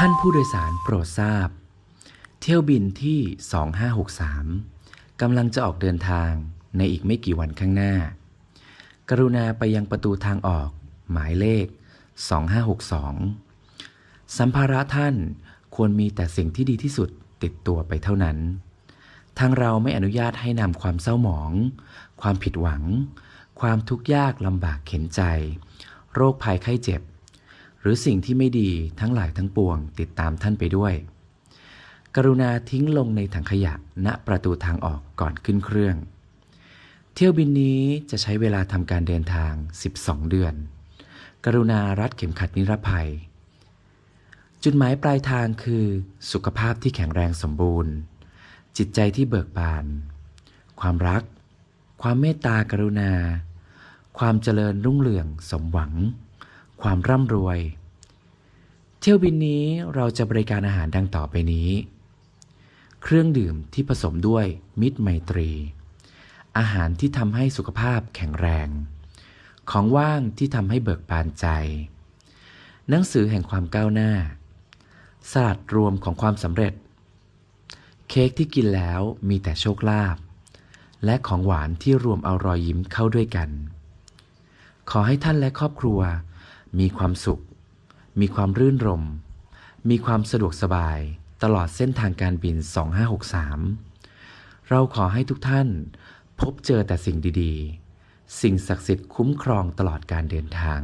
ท่านผู้โดยสารโปรดทราบ เที่ยวบินที่ 2563 กำลังจะออกเดินทางในอีกไม่กี่วันข้างหน้า กรุณาไปยังประตูทางออกหมายเลข 2562 สัมภาระท่านควรมีแต่สิ่งที่ดีที่สุดติดตัวไปเท่านั้น ทางเราไม่อนุญาตให้นำความเศร้าหมอง ความผิดหวัง ความทุกข์ยากลำบากเข็นใจ โรคภัยไข้เจ็บ รือสิ่งที่ไม่ดีทั้งหลายทั้งปวง ติดตามท่านไปด้วย กรุณาทิ้งลงในถังขยะณประตูทางออกก่อนขึ้นเครื่อง เที่ยวบินนี้จะใช้เวลาทำการเดินทาง 12 เดือน กรุณารัดเข็มขัดนิรภัย จุดหมายปลายทางคือ สุขภาพที่แข็งแรงสมบูรณ์ จิตใจที่เบิกบาน ความรัก ความเมตตากรุณา ความเจริญรุ่งเรืองสมหวัง ความร่ำรวย เที่ยวบินนี้เราจะบริการอาหารดังต่อไปนี้ เครื่องดื่มที่ผสมด้วยมิตรไมตรี อาหารที่ทำให้สุขภาพแข็งแรง ของว่างที่ทำให้เบิกบานใจ หนังสือแห่งความก้าวหน้า สลัดรวมของความสำเร็จ เค้กที่กินแล้วมีแต่โชคลาภและของหวานที่รวมเอารอยยิ้มเข้าด้วยกัน ขอให้ท่านและครอบครัว มีความสุข มีความรื่นรม มีความสะดวกสบายตลอดเส้นทางการบิน 2563 เราขอให้ทุกท่านพบเจอแต่สิ่งดีๆ สิ่งศักดิ์สิทธิ์คุ้มครองตลอดการเดินทาง